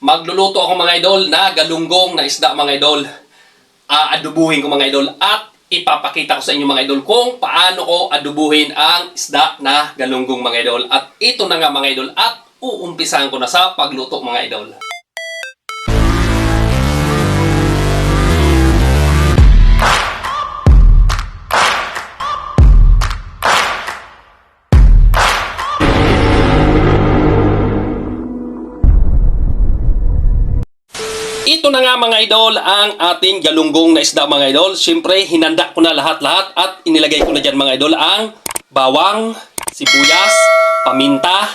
magluluto ako mga idol na galunggong na isda mga idol. Aadubuhin ko mga idol at ipapakita ko sa inyo mga idol kung paano ko adubuhin ang isda na galunggong mga idol. At ito na nga mga idol at uumpisahan ko na sa pagluto mga idol. Ito na nga mga idol ang ating galunggong na isda mga idol. Siyempre, hinanda ko na lahat-lahat at inilagay ko na dyan mga idol ang bawang, sibuyas, paminta,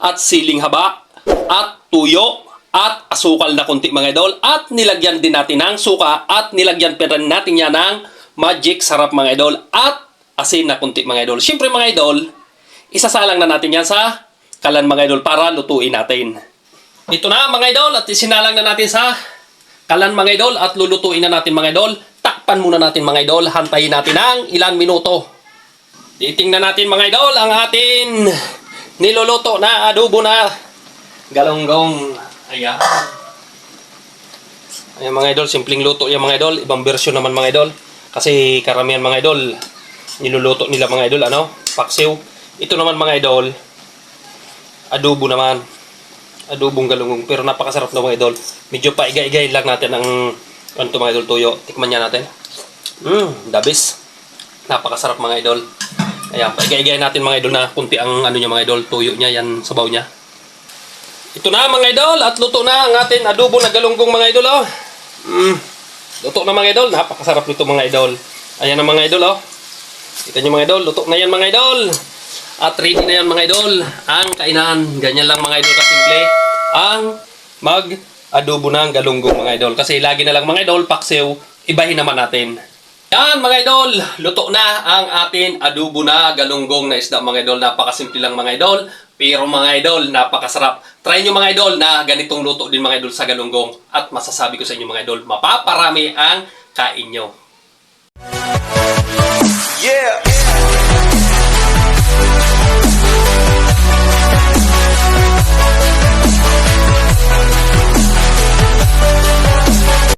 at siling haba, at tuyo, at asukal na kunti mga idol. At nilagyan din natin ng suka at nilagyan pa rin natin yan ng magic sarap mga idol at asin na kunti mga idol. Siyempre mga idol, isasalang na natin yan sa kalan mga idol para lutuin natin. Ito na mga idol at isinalang na natin sa kalan mga idol at lulutuin na natin mga idol. Takpan muna natin mga idol. Hantayin natin ng ilang minuto. Titingnan natin mga idol ang atin niluluto na adobo na galonggong. Ayan. Ayan mga idol, simpleng luto yan mga idol. Ibang version naman mga idol. Kasi karamihan mga idol, niluluto nila mga idol, ano? Paksiw. Ito naman mga idol, adobo naman adobong galunggong. Pero napakasarap na mga idol. Medyo pa igay lang natin ang ano to mga idol tuyo. Tikman niya natin. Mmm, dabis. Napakasarap mga idol. Ayan, pa igay natin mga idol na kunti ang ano niya mga idol, tuyo niya, yan sabaw niya. Ito na mga idol at luto na ang atin adobo na galunggong mga idol oh. Mm. Luto na mga idol, napakasarap nito mga idol. Ayan ang mga idol oh. Kita niyo mga idol, luto na yan mga idol. At ready na yan mga idol. Ang kainan, ganyan lang mga idol kasimple. Ang mag-adobo ng galunggong mga idol. Kasi lagi na lang mga idol, paksiw, ibahin naman natin. Yan mga idol, luto na ang atin adobo na galunggong na isda mga idol. Napakasimple lang mga idol. Pero mga idol, napakasarap. Try nyo mga idol na ganitong luto din mga idol sa galunggong. At masasabi ko sa inyo mga idol, mapaparami ang kain nyo. Yeah.